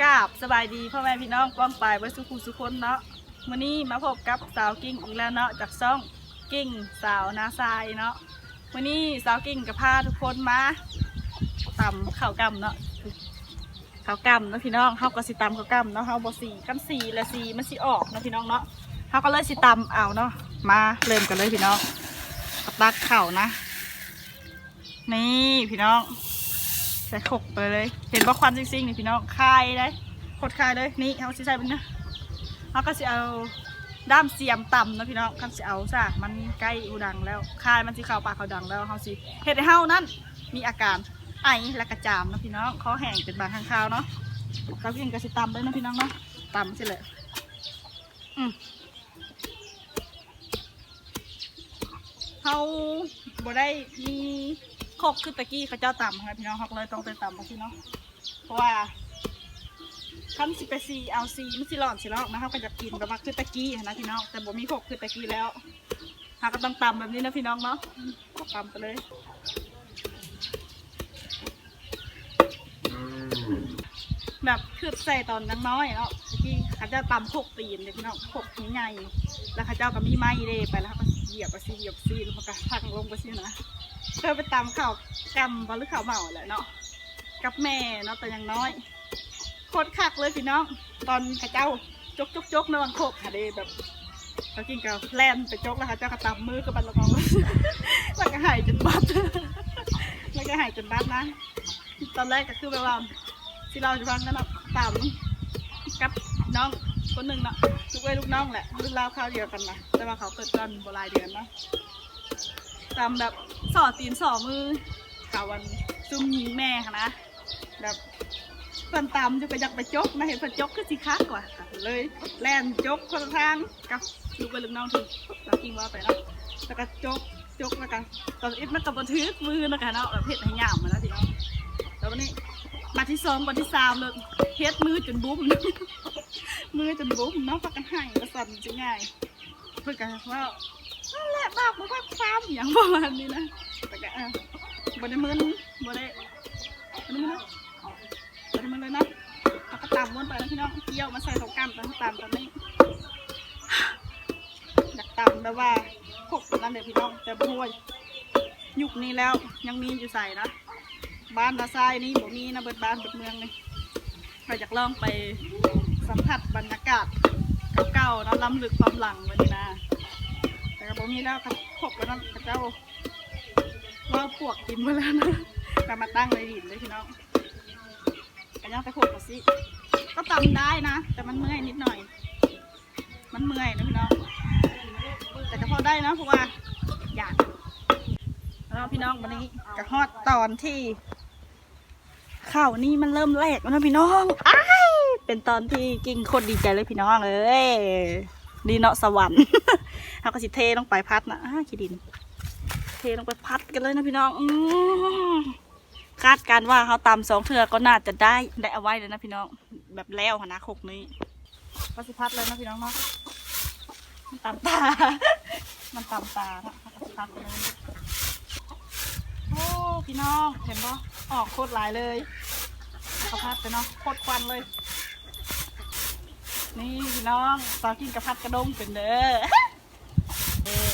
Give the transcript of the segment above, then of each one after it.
กราบสบายดีพ่อแม่พี่น้องป้องปลายไว้สุขุสุคนเนาะวันนี้มาพบกับสาวกิ้งอีกแล้วเนาะจากซ่องกิ้งสาวนาซายเนาะวันนี้สาวกิ้งกับพาทุกคนมาตำข้าวกำเนาะข้าวกำเนาะพี่น้องเฮาก็สิตำข้าวกำเนาะเฮาบ่สีกันสีและสีมันสิออกเนาะพี่น้องเนาะเฮาก็เลยสิตำเอาเนาะมาเริ่มกันเลยพี่น้องกับตักข้าวนะ นี่พี่น้อง ส่ขกไปเลย เห็นว่าควันซิ่งๆนี่พี่น้องคายเลยโคตรคายเลยนี่เอาสิใส่เป็นนะเขาก็สิเอาด้ามเสียมต่ำนะพี่น้องคันสิเอาซะมันใกล้อูดังแล้วคายมันสิเข้าปากเขาดังแล้วเขาสิเห็ดให้เฮานั่นมีอาการไอและกระจามนะพี่น้องคอแห้งเป็นบางครั้งคาวเนาะเรากินกับสิตำเลยนะพี่น้องเนาะตำสิเลยอืมเขาบ่ได้มี คกคือตะกี้เขาเจ้าต่ำค่ะพี่น้องเขาก็เลยต้องไปต่ำมาพี่น้องเพราะว่าคันสิไปซีเอาซีมันสิหลอนสิลอกนะเขาก็จะกินแบบว่าคือตะกี้นะพี่น้อง แต่บ่มีคกคือตะกี้แล้วเขาก็ต้องตำแบบนี้นะพี่น้องเนาะตำไปเลยแบบคือใส่ตอนยังน้อยเนาะเมื่อกี้เขาจะตำหกตีนเลยพี่น้องหกตีนใหญ่แล้วเขาเจ้าก็มีไม้เลยไปแล้วเขาก็เหยียบไปซีเหยียบซีแล้วก็พังลงไปซีนะ เธอไปตำข้าวกำบอลหรือข้าวเมาแหละเนาะกับแม่เนาะแต่ยังน้อยโคตรคักเลยพี่น้องตอนเขาเจ้าจกจกจกในวันโคกค่ะเดแบบเขากินกับแลนไปจกแล้วเขาเจ้าก็ตำมือกับบันละกองแล้วก็หายจนบัดแล้วก็หายจนบัดนะ ตอนแรกก็คือแบบว่าที่เราจะฟังกันเนาะตามกับน้องคนหนึ่งเนาะลูกเอ้ยลูกน้องแหละรุ่นราวข้าวเดียวกันนะแต่ว่าเขาเกิดกันโบราณเดือนเนาะ ตามแบบสอดตีนสอมือข่าวันซุ่มยิงแม่ค่ะนะแบบเพิ่นตามจะไปอยากไปจกนะเห็นเพิ่นจกก็สิคักกว่าเลยแล่นจกคนทางกับลูกเอ้ยลูกน้องที่เรากินว่าไปเนาะแล้วก็จกจกแล้วกันตอนอิดมันกับบันทึกมือนะคะเนาะแบบเห็ดให้หยาบมาแล้วทีเนาะแล้ววันนี้มาที่สองมาที่สามเลยเฮ็ดมือจนบุ้มมือจนบุ้มเนาะพักกันให้กระสันจะง่ายเพื่อนกันว่า นั่นแหละบ้าบ่พักซ้ำอย่างประมาณนี้นะแต่ก็เออบ่ไดมึนบ่ไดบ่ไดมึนนะบ่ไดมึนเลยนะเอาก็ตามวนไปแล้วพี่น้องเกี่ยวมาใส่ถุงกำตามตามตอนนี้อยากตามแบบว่าพวกนั้นเดี๋ยวพี่น้องแต่บ่ห่วยยุคนี้แล้วยังมีอยู่ใส่นะบ้านตาทรายนี่บ่มีนะเบิดบ้านเบิดเมืองเลยใครอยากลองไปสัมผัสบรรยากาศเก่าๆนะล้ำลึกความหลังวันนี้นะ ก็บ่มีแล้วครับพบกันนั่นพระเจ้าว่าพวกกินมาแล้วนะก็มาตั้งในดินเลยพี่น้องกันยังไปพวกกันสิก็ตำได้นะ แต่มันเมื่อยนิดหน่อย มันเมื่อยนะพี่น้องแต่ก็พอได้นะเพราะว่าอยากแล้วพี่น้องวันนี้กระฮอดตอนที่ข่าวนี้มันเริ่มแรกแล้วนะพี่น้องอ้ายเป็นตอนที่กิ่งโคตรดีใจเลยพี่น้องเอ้ย ดีเนาะสวรรค์เขาก็สิเทลงไปพัดนะขี้ดิน เทลงไปพัดกันเลยนะพี่น้องอคาดการว่าเขาตำสองเทือก็น่าจะได้ได้เอาไว้เลยนะพี่น้อง แบบแล้วนะคกนี้ก็สิพัดเลยนะพี่น้องเนาะมันตำตา มันตำตาเนาะพัดเลยโอ้พี่น้องเห็นปะออกโคตรหลายเลยกระพัดไปเนาะโคตรควันเลย นี่พี่น้องตอกินกระพัดกระดงเป็นเด้อเออ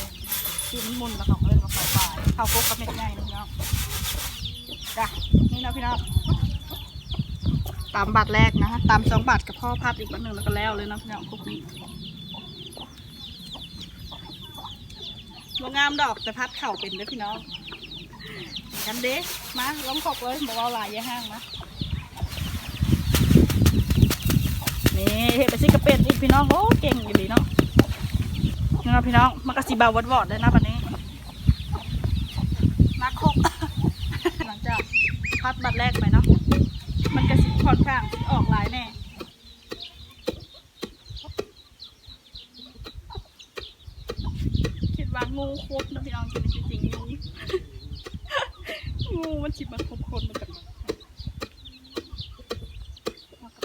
คือมันมุนแล้วเขาเล่นมาเข้าป่ายเข้าพกกระเม็ดใหญ่นะพี่น้องจ้ะนี่นะพี่น้องตามบาทแรกนะตามสองบาทกับพ่อพัดอีกบาทหนึ่งแล้วก็แล้วเลยนะพี่น้องพวกนี้ลงงามดอกแต่พัดเข่าเป็นเด้อพี่น้องกันเด้มาล้มขบเลยบอกเอาหลายอยาห้างนะี่เห็ดไปซิกระเป็ดอีกพี่น้องโอ้เก่งอยู่ดีเนาะนี่นะพี่น้องมันก็สีบาวดวอดเลยนะบัดนี้มาคกหลังจากพัดบัดแรกไปเนาะมันก็สีค่อนข้างออกหลายแน่คิดว่างูคบนะพี่น้องจริงจริงงูงูมันฉิบมาคบคนมันกัน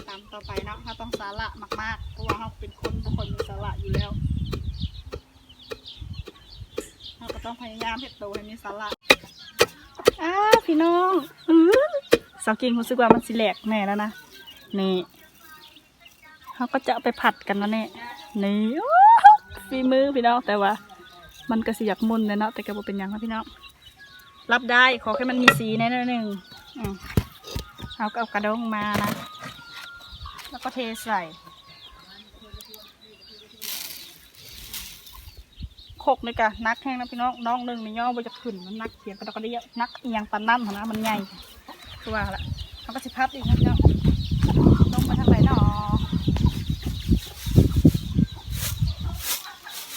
เราก็ ต่อไปเนาะเราต้องสาระมากๆเพราะว่าเราเป็นคนบุคคลมีสาระอยู่แล้วเราก็ต้องพยายามเห็ดโตให้มีสาระอ้าพี่น้องอื้อสาวเก่งรู้สึกว่ามันสิแหลกแน่แล้วนะนี่เขาก็จะเอาไปผัดกันนะเนี่ยนี่ฝีมือพี่น้องแต่ว่า มันก็สิอยากมุนเลยเนาะแต่ก็บ่เป็นยังนะพี่น้องรับได้ขอแค่มันมีสีแน่นอนหนึ่งเอาก็เอากระดงมานะ แล้วก็เทใส่โคกเลยกะนักแห้งนะพี่น้องน้องหนึ่งในย่อบ่จะขึ้นมันนักเขียงกระดกกระเดียนักเอียงปันนั่นนะมันใหญ่ตัวละเขาก็สิพับอีกนะพี่น้องลงมาทางไหนเนาะ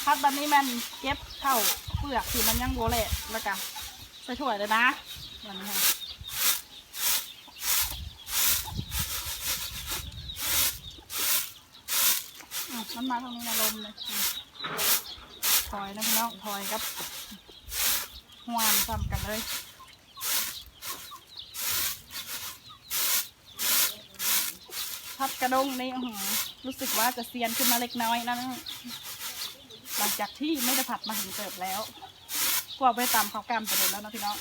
พับแบบนี้มันเก็บเข้าเปลือกที่มันยังโบเละแล้วกันใส่วยเลยนะวันนี้ค่ะ มันมาทางนี้นะลมเลยอะถอยนะพี่น้องถอยกับหวานซ้ำกันเลยพัดกระด้งนี่รู้สึกว่าจะเซียนขึ้นมาเล็กน้อยนะหลังจากที่ไม่ได้ผัดมาถึงเติบแล้วกว่าไปตำข้าวกล้ามไปเลยแล้วนะพี่น้อง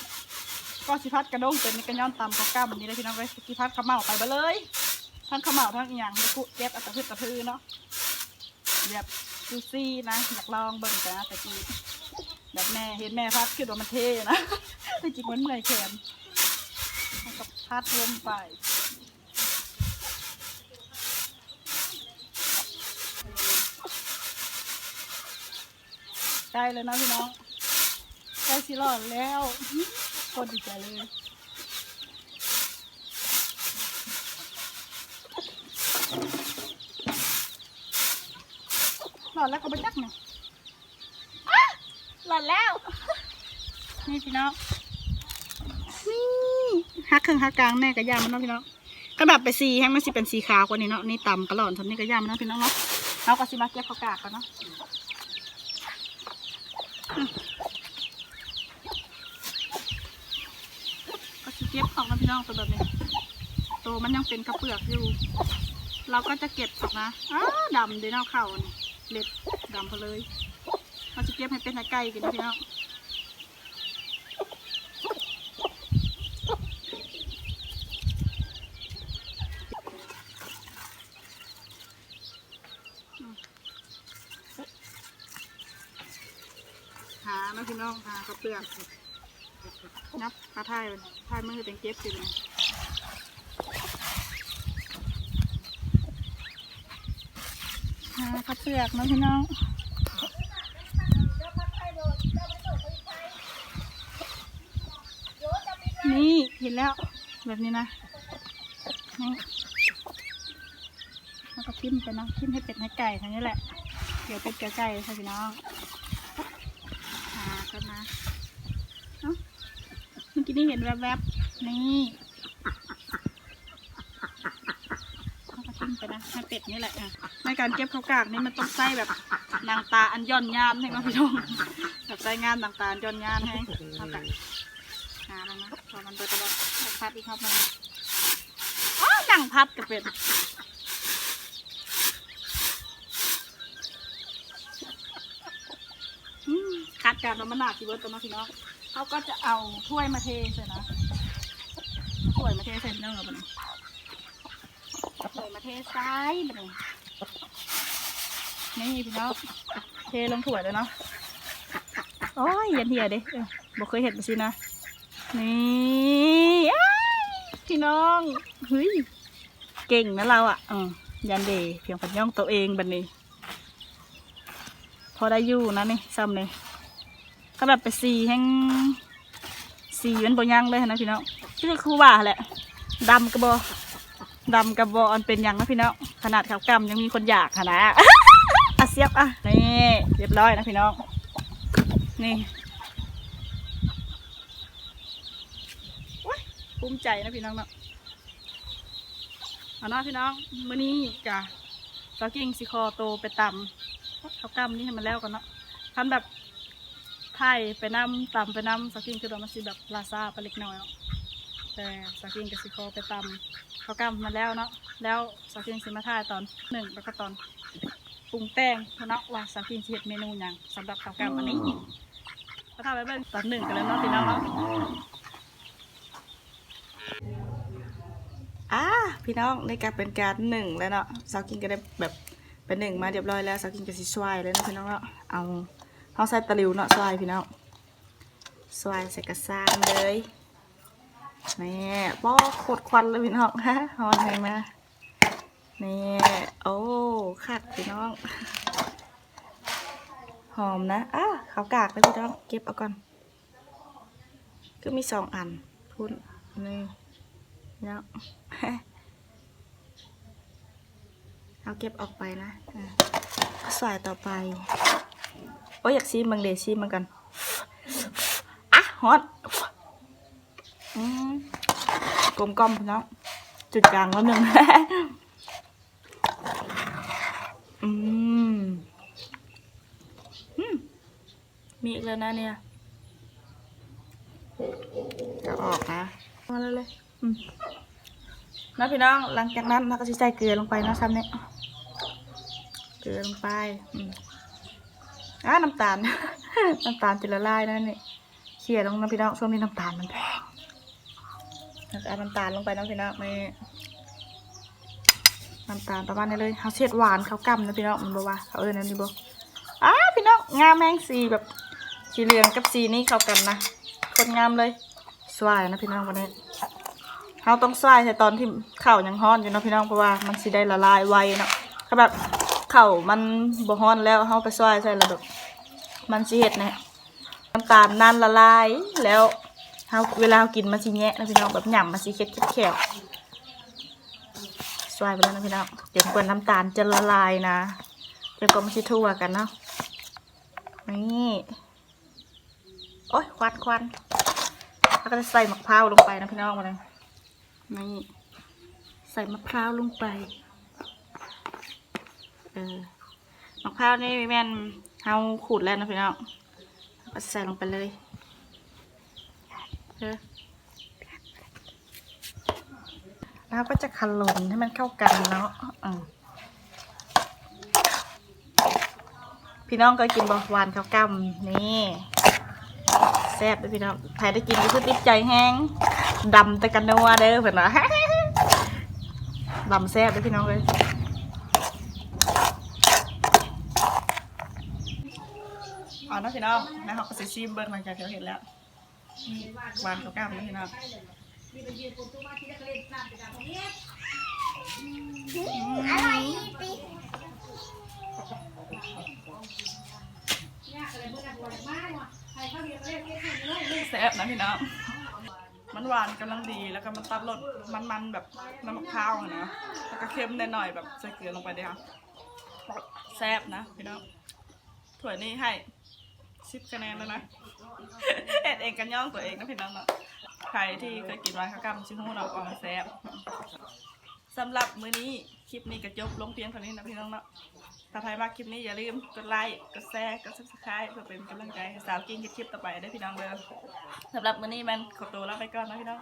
ก็สิพัดกระด้งเป็นนี่ก็ย้อนตำข้าวกล้ามแบบนี้เลยพี่น้องเลยสิพัดข้าวเหมาไปไปเลย ทั้งข้าวเหมาทั้งอย่างแล้วกูเก็บอัตะพืชตะพือเนาะ แบบซูซี่นะอยากลองเบิ่งกันนะแต่กี้แบบแม่เห็นแม่พัดคิดว่ามันเท่นะแต่จริงมันเมื่อยแขนมันก็พัดรวมไปใกล้เลยนะพี่น้องใกล้สิรอดแล้วโคตรดีใจเลย หลอดแล้วก็ไปจักหน่อยอ๊ะหลอดแล้ว นี่พี่น้องนี่ฮักเครื่องฮักกลางแม่กับย่ามันเนาะพี่น้องก็แบบไปสีให้มันสิเป็นสีขาวกว่านี้เนาะนี่ต่ำกระหล่อนทำนี่กับย่ามันเนาะพี่น้องเนาะเอาก็สิมาเก็บข้าวกากกันเนาะอืมก็สิเก็บออกนะพี่น้องตัวแบบนี้ตัวมันยังเป็นกระเปลือกอยู่ เราก็จะเก็บออกนะอ้าดำเดี๋ยวเอาเข่านี่ เล็ดดำไปเลยเราจะเก็บให้เป็นไก่กินนะพี่น้องหานะพี่น้องหากระเปลือกนับหาท่ายมันท่ายมือเป็นเก็บสิเลย หา ข้าวเปลือกนะพี่น้องนี่เห็นแล้วแบบนี้นะนี่แล้วก็ทิ่มไปนะทิ่มให้เป็ดให้ไก่ทั้งนี้แหละ เดี๋ยวเป็ดกับไก่ค่ะพี่น้องหากันนะเอ้าเมื่อกี้นี่เห็นแวบๆนี่แล้วก็ทิ่มไป นะให้เป็ดนี่แหละค่ะในการเก็บข้าวกากนี่มันต้องใส่แบบนางตาอันย่อนยานให้น้องพี่น้องแบบใส่งานนางตาอันย่อนยานให้ข้าวกากหาแล้วนะพอมันเปิดตลอดพัดอีกครับมันอ๋อนั่งพัดกับเป็ดคัดการมันมันหนาทีเวิร์ดตัวน้องพี่น้องเขาก็จะเอาถ้วยมาเทใส่นะถ้วยมาเทใส่เนื้อมันถ้วย มาเทใส่มันนี่พี่น้องเทลงถั่วเลยเนาะโอ้ยย็นเหียเด้เออบอกเคยเห็นมาสินะ นี่พี่น้องเฮ้ยเก่งนะเราอะยันเดเพียงพันย่องตัวเองบันนี้ พอได้อยู่นะนี่ซ้ำนี่ก็แบบไปสีแห้งสีมันบยังเลยนะพี่น้องที่คือครูว่าแหละดำกระบอ ดำกระบออันเป็นยังนะพี่น้องขนาดขาวกำยังมีคนอยากขนาดอะเสียบอะนี่เรียบร้อยนะพี่น้อง นี่โอ๊ยภูมิใจนะพี่น้องเนาะเอาเนาะพี่น้องมื้อนี้กะสาวกิ่งสิคอโตไปตำข้าวกล้ำนี่ให้มันแล้วกันเนาะทำแบบไทยไปน้ำตำไปน้ำสกิ่งคือเรามาสิแบบลาซาไปเล็กน้อยเนาะ แต่สาวกิ่งกับสิคอไปตำข้าวกล้ำมาแล้วเนาะแล้วสาวกิ่งสิมาท่ายตอนหนึ่งแล้วก็ตอนปรุงแต่งเนาะว่าสักกินสิเฮ็ดเมนูหยังสำหรับข้าวกล้ำอันนี้ก็ทำไปเบิ่งตอนหนึ่งกันแล้วเนาะพี่น้องเนาะอ่าพี่น้องในการเป็นการหนึ่งแล้วเนาะสาวกินก็ได้แบบเป็นหนึ่งมาเรียบร้อยแล้วสาวกินก็สิช่วยเลยเนาะพี่น้องเนาะเอาเอาใส่ตะหลิวเนาะช่วยพี่น้องช่วยใส่กระซ้างเลย นี่ป้อโคตรควันเลยพี่น้องฮะฮอนไงมานี่โอ้คักพี่น้อง หอมนะอ้าขาวกากเลยพี่น้อง เก็บเอาก่อน ก็มีสองอันพูดนี่เนาะเอาเก็บออกไปนะใส่ต่อไป โอ้ยอยากซีมังเดซีมันกันอะฮอตอืม กลมกลมพี่น้องจุดกลางแล้วหนึ่งอืมมีอีกแล้วนะเนี่ยจะออกนะมาเลยเลยนะพี่น้องหลังจากนั้นเราก็จะใส่เกลือลงไปนะซ้ำเนี่ยเกลือลงไปอ่าน้ำตาลน้ำตาลจะละลายนะนี่เขี่ยลงนะพี่น้องช่วงนี้น้ำตาลมันแพง เอาน้ำตาลลงไปนะพี่น้องนี่น้ำตาลประมาณนี้เลยเขาเช็ดหวานเขากำนะพี่น้องมันบอกว่าเขาเออนั่นนี่บอกอ้าพี่น้องงามแมงสีแบบสีเหลืองกับสีนี้เข้ากันนะคนงามเลยสวายนะพี่น้องวันนี้เราต้องสวายในตอนที่เข้ายังฮ้อนอยู่นะพี่น้องเพราะว่ามันสีได้ละลายไวเนาะถ้าแบบเข้ามันบ่ฮ้อนแล้วเราไปสวายใส่แล้วแบมันสิเห็ดนะน้ำตาลนั่นละลายแล้ว เฮาเวลาเรากินมันสิแงะนะพี่น้องแบบหย่ำมันสิเค็ดแข็วสวายไปแล้วนะพี่น้องเดี๋ยวกว่าน้ำตาลจะละลายนะเดี๋ยวก็มาชิทั่วกันเนาะนี่โอ้ยควันควันแล้วก็จะใส่มะพร้าวลงไปนะพี่น้องมาเลยนี่ใส่มะพร้าวลงไปเออมะพร้าวนี่แม่นเฮาขูดแล้วนะพี่น้องก็ใส่ลงไปเลย เออแล้วก็จะคันลนให้มันเข้ากันเนาะอืมพี่น้องก็กินบะหวานข้าวกำนี่แซ่บเลยพี่น้องใครได้กินก็คือติดใจแห้งดำแต่กันนัวเด้อเพื่อนว่าดำแซ่บเลยพี่น้องเลยเอาเนาะพี่น้องนะเขาก็สิชิมเบิ้งหลังจากที่เราเห็นแล้วห วานกับกล้ามนะพี่น้องแซ่บนะพี่น้องมันหวานกำลังดีแล้วก็มันตัดรสมันๆแบบน้ำมะพร้าวอะนะแล้วก็เค็มหน่อยๆแบบใส่เกลือลงไปเลยค่ะแซ่บนะพี่น้องถ้วยนี้ให้ สิบคะแนนแล้วนะเอ็ดเองกันย่องตัวเองนะพี่น้องเนาะใครที่เคยกินวานข้าวกล้ำชิฮูเนาะอองแซบสำหรับมื้อนี้คลิปนี้ก็จบลงเพียงเท่านี้นะพี่น้องเนาะถ้าใครมาคลิปนี้อย่าลืมกดไลค์ กดแชร์ กดซับสไครต์เพื่อเป็นกำลังใจให้สาวกิ้งคลิปต่อไปได้พี่น้องเด้อสำหรับมื้อนี้มันขอตัวลาไปก่อนนะพี่น้อง